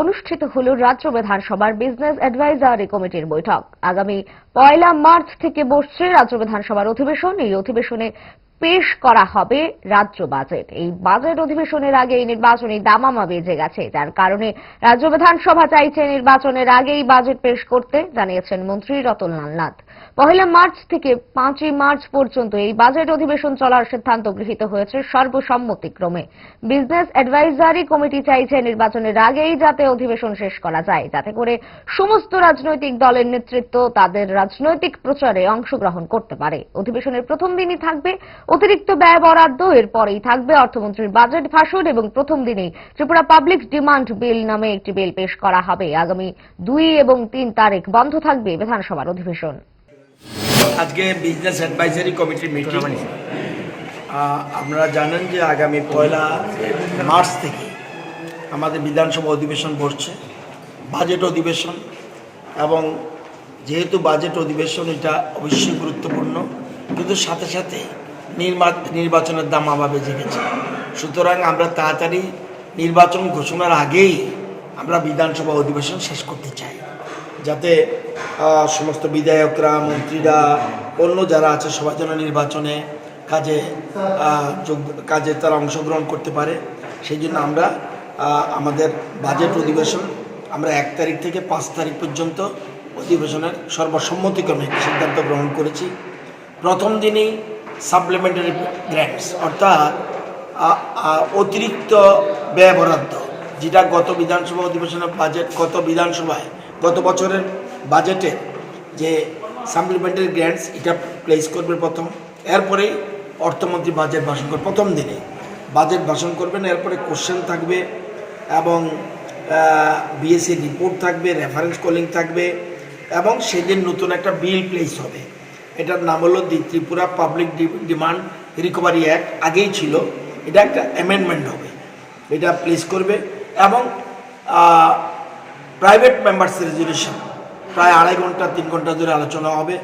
অনুষ্ঠিত হল রাজ্য বিধানসভার বিজনেস অ্যাডভাইজারি কমিটির বৈঠক। আগামী পয়লা মার্চ থেকে বসছে রাজ্য বিধানসভার অধিবেশন। এই অধিবেশনে পেশ করা হবে রাজ্য বাজেট। এই বাজেট অধিবেশনের আগে এই নির্বাচনী দামামা বেজে গেছে। যার কারণে রাজ্য বিধানসভা চাইছে নির্বাচনের আগেই বাজেট পেশ করতে, জানিয়েছেন মন্ত্রী রতনলাল নাথ। পহেলা মার্চ থেকে পাঁচই মার্চ পর্যন্ত এই বাজেট অধিবেশন চলার সিদ্ধান্ত গৃহীত হয়েছে সর্বসম্মতিক্রমে। বিজনেস অ্যাডভাইজারি কমিটি চাইছে নির্বাচনের আগেই যাতে অধিবেশন শেষ করা যায়, যাতে করে সমস্ত রাজনৈতিক দলের নেতৃত্ব তাদের রাজনৈতিক প্রচারে অংশগ্রহণ করতে পারে। অধিবেশনের প্রথম দিনই থাকবে অতিরিক্ত ব্যয় বরাদ্দ, এরপরেই থাকবে অর্থমন্ত্রীর বাজেট ভাষণ এবং প্রথম দিনেই ত্রিপুরা পাবলিক ডিমান্ড বিল নামে একটি বিল পেশ করা হবে। আগামী দুই এবং তিন তারিখ বন্ধ থাকবে বিধানসভার অধিবেশন। আজকে বিজনেস অ্যাডভাইজারি কমিটির মিটিং। আপনারা জানেন যে আগামী পয়লা মার্চ থেকে আমাদের বিধানসভা অধিবেশন বসছে, বাজেট অধিবেশন এবং যেহেতু বাজেট অধিবেশন, এটা অবশ্যই গুরুত্বপূর্ণ। কিন্তু সাথে সাথে নির্বাচনের দাম আবার জেগেছে সুতরাং আমরা তাড়াতাড়ি নির্বাচন ঘোষণার আগেই আমরা বিধানসভা অধিবেশন শেষ করতে চাই। যাতে সমস্ত বিধায়করা, মন্ত্রীরা, অন্য যারা আছে সবাই যেন নির্বাচনে কাজে কাজে তারা অংশগ্রহণ করতে পারে। সেই জন্য আমরা আমাদের বাজেট অধিবেশন আমরা এক তারিখ থেকে পাঁচ তারিখ পর্যন্ত অধিবেশনের সর্বসম্মতিক্রমে সিদ্ধান্ত গ্রহণ করেছি। প্রথম দিনেই সাপ্লিমেন্টারি গ্র্যান্টস অর্থাৎ অতিরিক্ত ব্যয় বরাদ্দ, যেটা গত বিধানসভা অধিবেশনের বাজেট গত বিধানসভায়, গত বছরের বাজেটে যে সাপ্লিমেন্টারি গ্র্যান্টস এটা প্লেস করবে প্রথম, এরপরেই অর্থমন্ত্রী বাজেট ভাষণ করবে, প্রথম দিনে। বাজেট ভাষণ করবেন, এরপরে কোশ্চেন থাকবে এবং বিএসসি রিপোর্ট থাকবে রেফারেন্স কলিং থাকবে এবং সেদিন নতুন একটা বিল প্লেস হবে। এটার নাম হলো the Tripura public demand recovery act, আগেই ছিল। এটা একটা অ্যামেন্ডমেন্ট হবে। এটা প্লেস করবে এবং প্রাইভেট মেম্বার্স রেজুলেশন প্রায় আড়াই ঘণ্টা, তিন ঘণ্টা ধরে আলোচনা হবে।